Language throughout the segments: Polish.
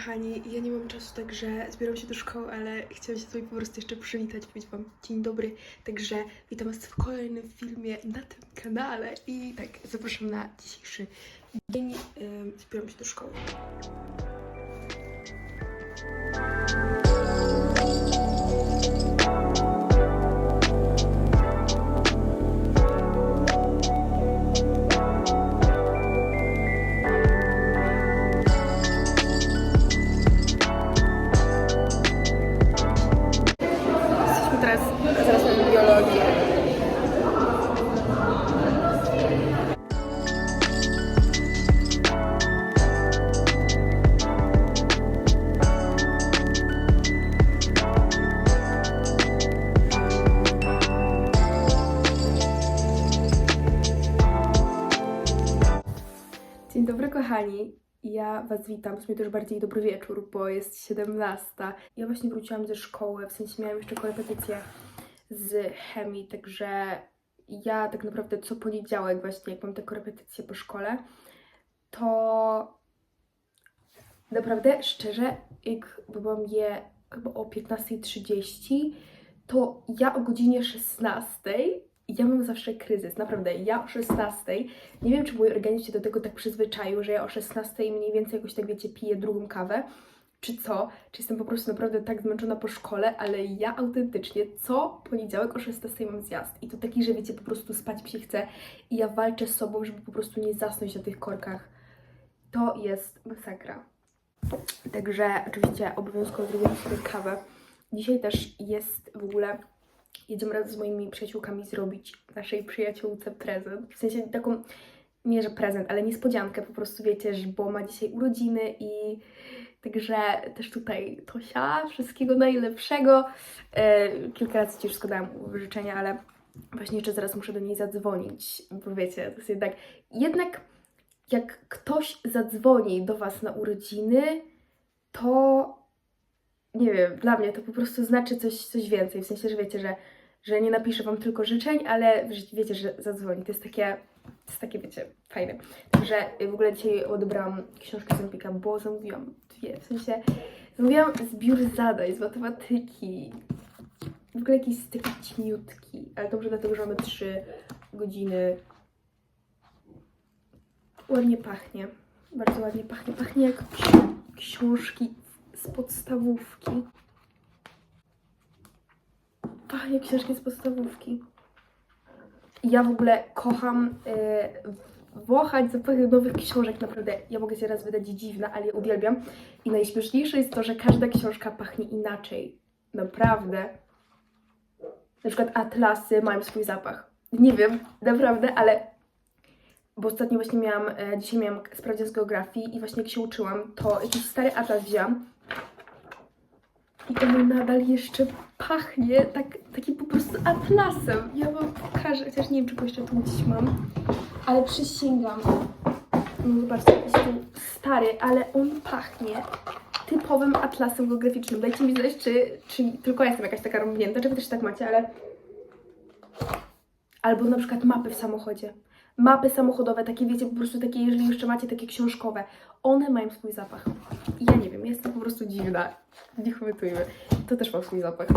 kochani, ja nie mam czasu, także zbieram się do szkoły, ale chciałam się z wami po prostu jeszcze przywitać, powiedzieć wam dzień dobry, także witam was w kolejnym filmie na tym kanale i tak, zapraszam na dzisiejszy dzień, zbieram się do szkoły. зараз. Was witam, w sumie też bardziej dobry wieczór, bo jest 17. Ja właśnie wróciłam ze szkoły, w sensie miałam jeszcze korepetycję z chemii, także ja tak naprawdę co poniedziałek właśnie, jak mam te korepetycje po szkole, to naprawdę szczerze, jak byłam je chyba o 15.30, to ja o godzinie 16.00 ja mam zawsze kryzys, naprawdę. Ja o 16.00 nie wiem, czy mój organizm się do tego tak przyzwyczaił, że ja o 16 mniej więcej jakoś tak wiecie, piję drugą kawę, czy co, czy jestem po prostu naprawdę tak zmęczona po szkole, ale ja autentycznie co poniedziałek o 16 mam zjazd. I to taki, że wiecie, po prostu spać mi się chce i ja walczę z sobą, żeby po prostu nie zasnąć na tych korkach. To jest masakra. Także oczywiście obowiązkowo zrobiłam sobie kawę. Dzisiaj też jest w ogóle jedziemy razem z moimi przyjaciółkami zrobić naszej przyjaciółce prezent. W sensie taką, nie że prezent, ale niespodziankę po prostu, wiecie, bo ma dzisiaj urodziny i także też tutaj Tosia, wszystkiego najlepszego. E, kilka razy Ci już składałam życzenia, ale właśnie jeszcze zaraz muszę do niej zadzwonić, bo wiecie, to jest jednak, jednak jak ktoś zadzwoni do Was na urodziny, to nie wiem, dla mnie to po prostu znaczy coś, coś więcej. W sensie, że wiecie, że, że nie napiszę wam tylko życzeń, ale wiecie, że zadzwoni. To jest takie, to jest takie, wiecie, fajne. Także w ogóle dzisiaj odebrałam książkę z Empika, bo zamówiłam dwie. W sensie, zamówiłam zbiór zadań z matematyki. W ogóle jakiś taki cieniutki, ale może dlatego, że mamy trzy godziny. Ładnie pachnie. Bardzo ładnie pachnie. Pachnie jak ksi- książki z podstawówki. Jak książki z podstawówki. Ja w ogóle kocham yy, wąchać zapachy nowych książek, naprawdę. Ja mogę się raz wydać dziwna, ale ja uwielbiam. I najśmieszniejsze jest to, że każda książka pachnie inaczej. Naprawdę. Na przykład atlasy mają swój zapach. Nie wiem, naprawdę, ale bo ostatnio właśnie miałam, e, dzisiaj miałam sprawdzian z geografii i właśnie jak się uczyłam, to jakiś stary atlas wzięłam i on nadal jeszcze pachnie tak, takim po prostu atlasem. Ja wam pokażę, chociaż nie wiem, czy go jeszcze tu gdzieś mam, ale przysięgam. No zobaczcie, jest tu stary, ale on pachnie typowym atlasem geograficznym. Dajcie mi znać, czy, czy tylko ja jestem jakaś taka rąbnięta, czy wy też tak macie, ale... Albo na przykład mapy w samochodzie mapy samochodowe, takie wiecie, po prostu takie, jeżeli jeszcze macie takie książkowe, one mają swój zapach. Ja nie wiem, jestem po prostu dziwna. Nie komentujmy. To też ma swój zapach.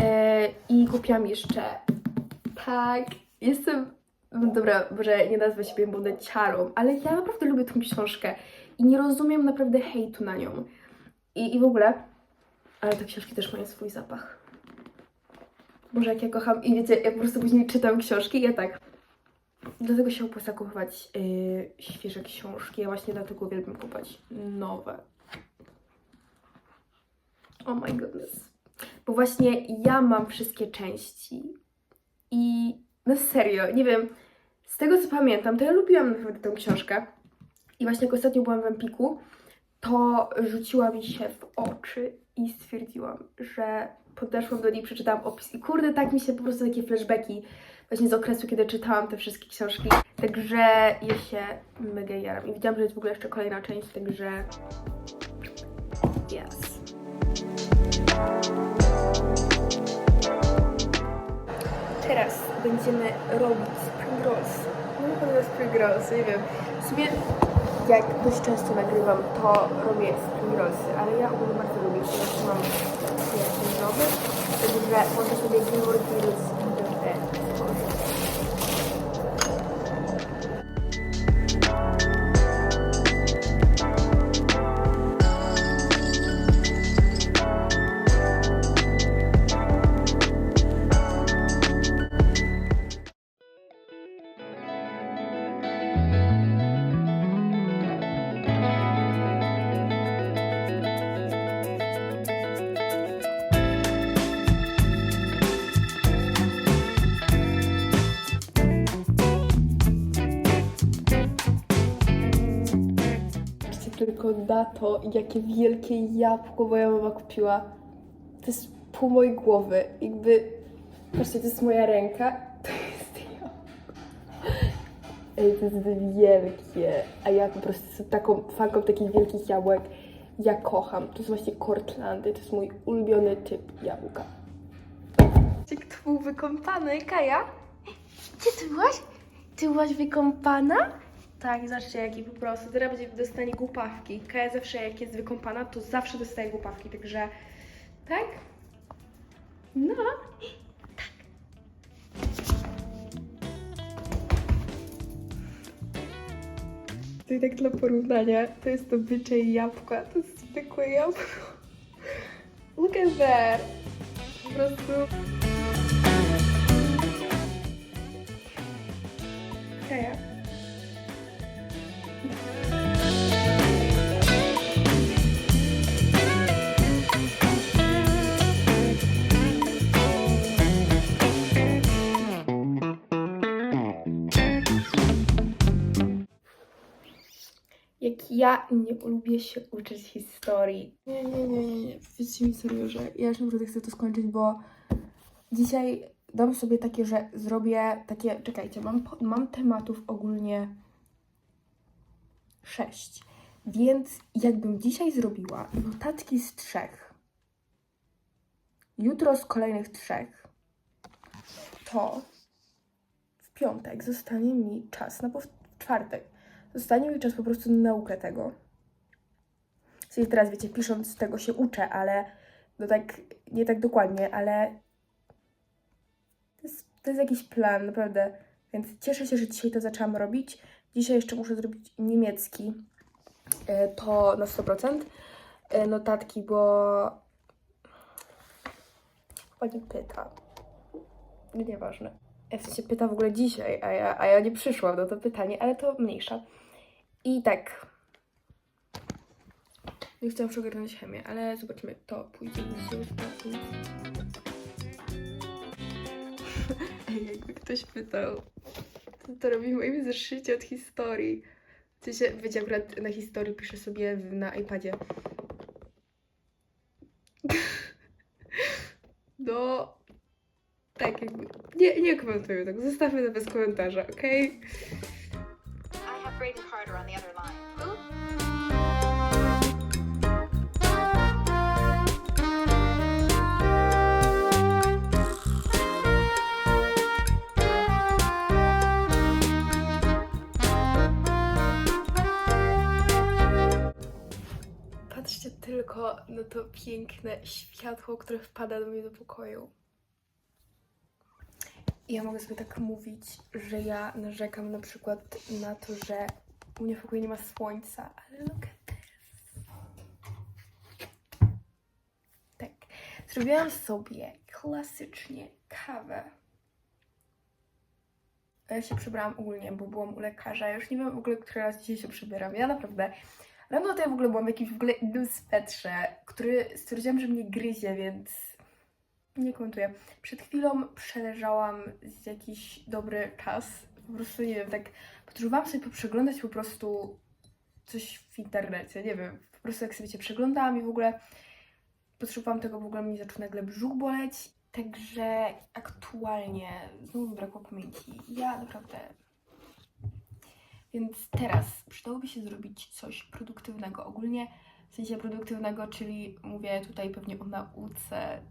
E, I kupiłam jeszcze tak, jestem, dobra, może nie nazwę siebie modeciarą, ale ja naprawdę lubię tą książkę i nie rozumiem naprawdę hejtu na nią. I, i w ogóle, ale te książki też mają swój zapach. Boże, jak ja kocham i wiecie, ja po prostu później czytam książki ja tak, Dlatego się opłaca kupować yy, świeże książki. Ja właśnie dlatego uwielbiam kupować nowe. Oh my goodness. Bo właśnie ja mam wszystkie części. I no serio, nie wiem, z tego co pamiętam, to ja lubiłam naprawdę tę książkę. I właśnie jak ostatnio byłam w Empiku, to rzuciła mi się w oczy i stwierdziłam, że podeszłam do niej, przeczytałam opis i kurde, tak mi się po prostu takie flashbacki właśnie z okresu, kiedy czytałam te wszystkie książki. Także ja się mega jaram. I widziałam, że jest w ogóle jeszcze kolejna część, także yes. Teraz będziemy robić spring rolls. No chyba spring rolls, nie wiem. W sumie jak dość często nagrywam, to robię spring rollsy, ale ja ogólnie bardzo lubię, ponieważ mam jakiś nowy, także można sobie Gilmore tylko na to, jakie wielkie jabłko moja mama kupiła. To jest pół mojej głowy. Jakby, patrzcie, to jest moja ręka, to jest jabłko. Ej, to jest wielkie. A ja po prostu jestem taką fanką takich wielkich jabłek. Ja kocham. To jest właśnie Cortlandy. To jest mój ulubiony typ jabłka. Kto był wykąpany? Kaja? Gdzie ty byłaś? Ty byłaś wykąpana? Tak, zobaczcie jaki po prostu. Teraz będzie dostanie głupawki. Kaja zawsze jak jest wykąpana, to zawsze dostaje głupawki, także tak? No. Tak. To i tak dla porównania, to jest to bycze jabłka, to jest zwykłe jabłko. Look at that. Po prostu... Kaja. Ja nie lubię się uczyć historii. Nie, nie, nie, nie, nie. Powiedzcie mi serio, że ja już naprawdę chcę to skończyć, bo dzisiaj dam sobie takie, że zrobię takie, czekajcie, mam, mam tematów ogólnie sześć. Więc jakbym dzisiaj zrobiła notatki z trzech, jutro z kolejnych trzech, to w piątek zostanie mi czas na pow- w czwartek Zostanie mi czas po prostu na naukę tego. Sensie teraz, wiecie, pisząc tego się uczę, ale no tak, nie tak dokładnie, ale to jest, to jest jakiś plan, naprawdę. Więc cieszę się, że dzisiaj to zaczęłam robić. Dzisiaj jeszcze muszę zrobić niemiecki. E, To na 100% e, notatki, bo pani pyta. Nieważne. Ja w sensie pyta w ogóle dzisiaj, a ja, a ja nie przyszłam na to pytanie, ale to mniejsza. I tak. Nie chciałam przegarnąć chemię, ale zobaczymy. To pójdzie. Ej, jakby ktoś pytał, co to robi w moim zeszycie od historii. W sensie, wiecie, akurat na historii piszę sobie na iPadzie. No, tak jakby, nie, nie komentujmy tak, zostawmy to bez komentarza, okej? I have Braden Carter on the other line. Who? Patrzcie tylko na to piękne światło, które wpada do mnie do pokoju. Ja mogę sobie tak mówić, że ja narzekam na przykład na to, że u mnie w pokoju nie ma słońca, ale look at this. Tak. Zrobiłam sobie klasycznie kawę. Ja się przebrałam ogólnie, bo byłam u lekarza. Ja już nie wiem w ogóle, który raz dzisiaj się przebieram. Ja naprawdę Rano to ja w ogóle byłam w jakimś w ogóle innym swetrze, który stwierdziłam, że mnie gryzie, więc nie komentuję. Przed chwilą przeleżałam z jakiś dobry czas. Po prostu nie wiem, tak potrzebowałam sobie przeglądać po prostu coś w internecie, nie wiem. Po prostu jak sobie cię przeglądałam i w ogóle potrzebowałam tego, w ogóle mi zaczął nagle brzuch boleć. Także aktualnie znowu mi brakło pamięci. Ja naprawdę więc teraz przydałoby się zrobić coś produktywnego. Ogólnie w sensie produktywnego, czyli mówię tutaj pewnie o nauce.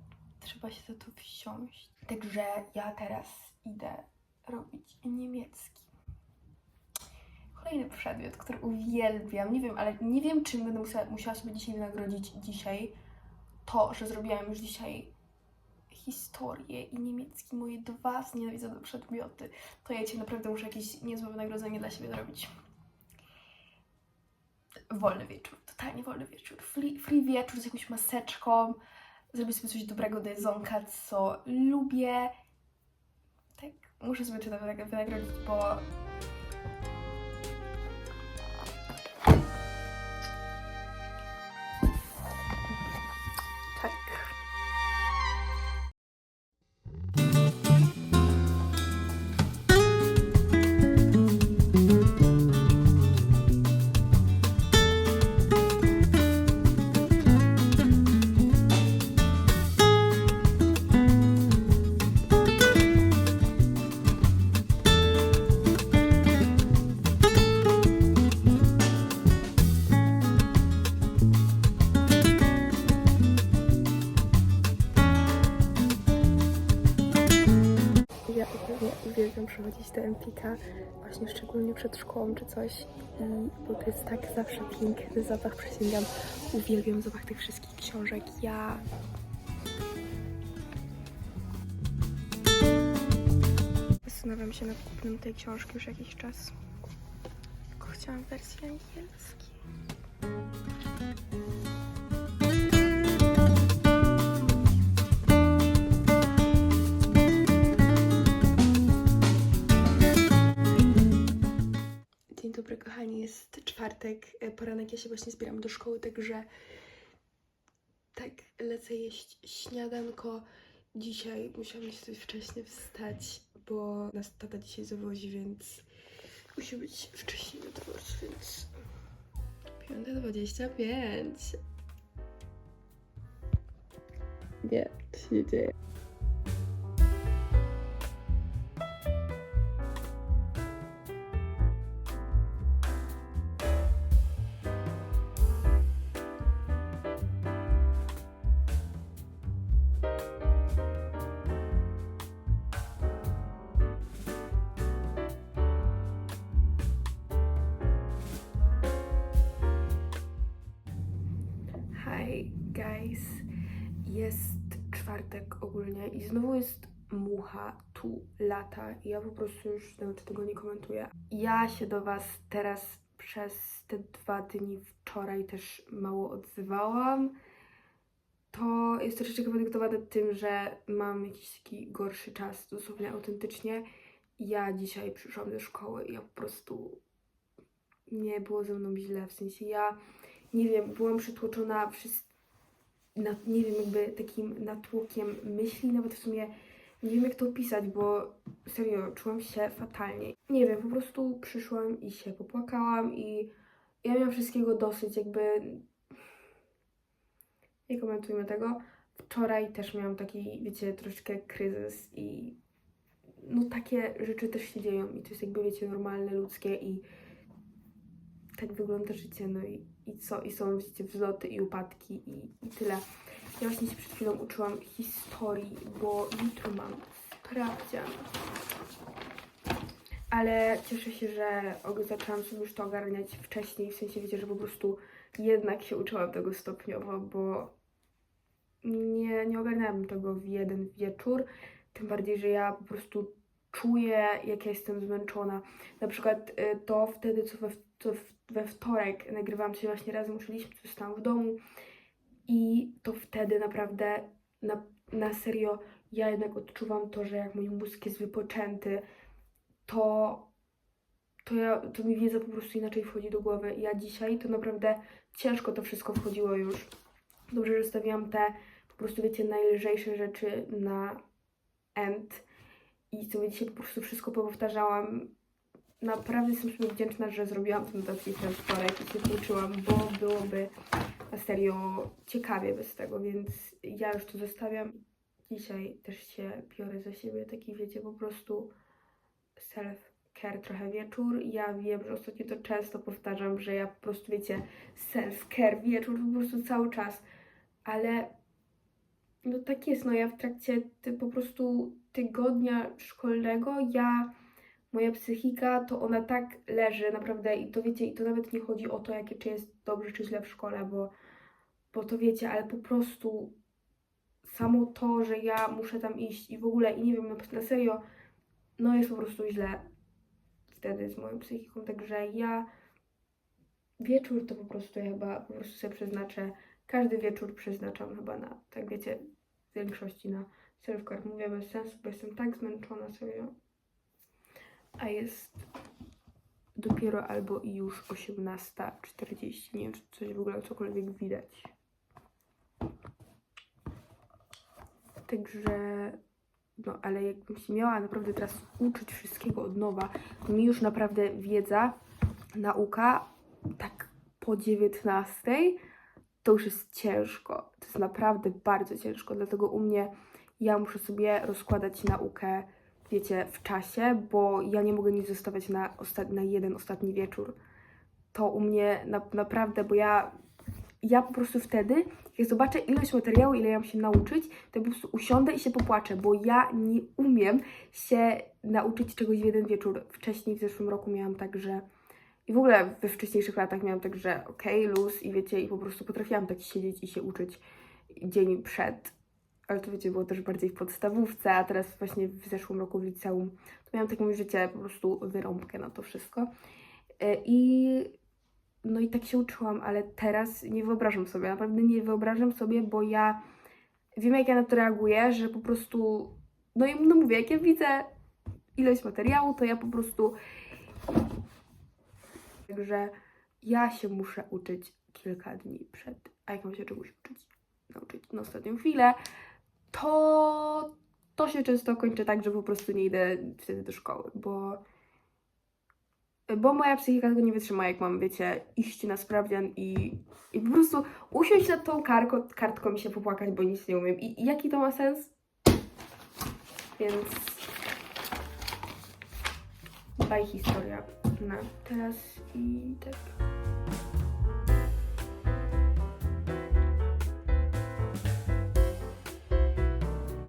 Trzeba się za to wsiąść. Także ja teraz idę robić niemiecki. Kolejny przedmiot, który uwielbiam. Nie wiem, ale nie wiem, czym będę musiała, musiała sobie dzisiaj wynagrodzić dzisiaj. To, że zrobiłam już dzisiaj historię i niemiecki, moje dwa znienawidzone przedmioty. To ja cię naprawdę muszę jakieś niezłe wynagrodzenie dla siebie zrobić. Wolny wieczór, totalnie wolny wieczór. Free, free wieczór z jakąś maseczką. Zrobię sobie coś dobrego do jedzonka, co lubię. Tak, muszę sobie to wynag- wynagrodzić, bo Empika, właśnie szczególnie przed szkołą czy coś, i bo to jest tak zawsze piękny zapach, przysięgam. Uwielbiam zapach tych wszystkich książek. Ja Zastanawiam się nad kupnem tej książki już jakiś czas. Tylko chciałam wersji angielskiej. Dobry, kochani. Jest czwartek, e, poranek. Ja się właśnie zbieram do szkoły, także tak lecę jeść śniadanko. Dzisiaj musiałam dość wcześnie wstać, bo nas tata dzisiaj zawozi, więc musi być wcześniej na dworcu, więc 5.25. Nie, co się dzieje? Guys, jest czwartek ogólnie i znowu jest mucha, tu lata i ja po prostu już nawet tego nie komentuję. Ja się do Was teraz przez te dwa dni wczoraj też mało odzywałam. To jest troszeczkę podyktowane tym, że mam jakiś taki gorszy czas, dosłownie autentycznie. Ja dzisiaj przyszłam do szkoły i ja po prostu nie było ze mną źle, w sensie ja nie wiem, byłam przytłoczona przez, nie wiem, jakby takim natłokiem myśli, nawet w sumie nie wiem jak to opisać, bo serio, czułam się fatalnie. Nie wiem, po prostu przyszłam i się popłakałam i ja miałam wszystkiego dosyć, jakby nie komentujmy tego. Wczoraj też miałam taki, wiecie, troszeczkę kryzys i no takie rzeczy też się dzieją i to jest jakby, wiecie, normalne, ludzkie i tak wygląda życie, no i, i co? I są, wiecie, wzloty i upadki i, i tyle. Ja właśnie się przed chwilą uczyłam historii, bo jutro mam sprawdzian. Ale cieszę się, że zaczęłam sobie już to ogarniać wcześniej, w sensie wiecie, że po prostu jednak się uczyłam tego stopniowo, bo nie, nie ogarnęłam tego w jeden wieczór. Tym bardziej, że ja po prostu czuję, jak ja jestem zmęczona. Na przykład y, to wtedy, co we, co w- we wtorek nagrywałam coś właśnie razem, uczyliśmy, coś tam w domu i to wtedy naprawdę na, na serio ja jednak odczuwam to, że jak mój mózg jest wypoczęty, to, to, ja, to mi wiedza po prostu inaczej wchodzi do głowy. Ja dzisiaj to naprawdę ciężko to wszystko wchodziło już. Dobrze, że stawiałam te po prostu, wiecie, najlżejsze rzeczy na end i sobie dzisiaj po prostu wszystko powtarzałam. Naprawdę jestem sobie wdzięczna, że zrobiłam ten notatnik ten wtorek i się pouczyłam, bo byłoby na serio ciekawie bez tego, więc ja już to zostawiam. Dzisiaj też się biorę za siebie, taki wiecie, po prostu self-care trochę wieczór. Ja wiem, że ostatnio to często powtarzam, że ja po prostu, wiecie, self-care wieczór po prostu cały czas, ale no tak jest, no ja w trakcie po prostu tygodnia szkolnego ja moja psychika to ona tak leży naprawdę i to wiecie, i to nawet nie chodzi o to, jakie czy jest dobrze czy źle w szkole, bo, bo to wiecie, ale po prostu samo to, że ja muszę tam iść i w ogóle, i nie wiem, na, na serio, no jest po prostu źle wtedy z moją psychiką, także ja wieczór to po prostu ja chyba po prostu sobie przeznaczę, każdy wieczór przeznaczam chyba na, tak wiecie, w większości na self-care. Mówię bez sensu, bo jestem tak zmęczona, serio. A jest dopiero albo już 18.40. Nie wiem, czy coś w ogóle cokolwiek widać. Także, no ale jakbym się miała naprawdę teraz uczyć wszystkiego od nowa, to mi już naprawdę wiedza, nauka, tak po 19 to już jest ciężko. To jest naprawdę bardzo ciężko, dlatego u mnie ja muszę sobie rozkładać naukę, wiecie, w czasie, bo ja nie mogę nic zostawiać na, na jeden ostatni wieczór. To u mnie na- naprawdę, bo ja, ja po prostu wtedy, jak zobaczę ilość materiału, ile ja mam się nauczyć, to po prostu usiądę i się popłaczę, bo ja nie umiem się nauczyć czegoś w jeden wieczór. Wcześniej w zeszłym roku miałam tak, że i w ogóle we wcześniejszych latach miałam tak, że okej, luz i wiecie, i po prostu potrafiłam tak siedzieć i się uczyć dzień przed. Ale to wiecie, było też bardziej w podstawówce, a teraz właśnie w zeszłym roku w liceum to miałam takie życie, po prostu wyrąbkę na to wszystko. E, I no i tak się uczyłam, ale teraz nie wyobrażam sobie, naprawdę nie wyobrażam sobie, bo ja wiem jak ja na to reaguję, że po prostu, no i no mówię, jak ja widzę ilość materiału, to ja po prostu Także ja się muszę uczyć kilka dni przed. A jak mam się czegoś uczyć, nauczyć na ostatnią chwilę, to to się często kończy tak, że po prostu nie idę wtedy do szkoły, bo bo moja psychika tego nie wytrzyma, jak mam, wiecie, iść na sprawdzian i, i po prostu usiąść nad tą kartką, kartką i się popłakać, bo nic nie umiem. I, i jaki to ma sens? Więc baj historia na teraz i tak.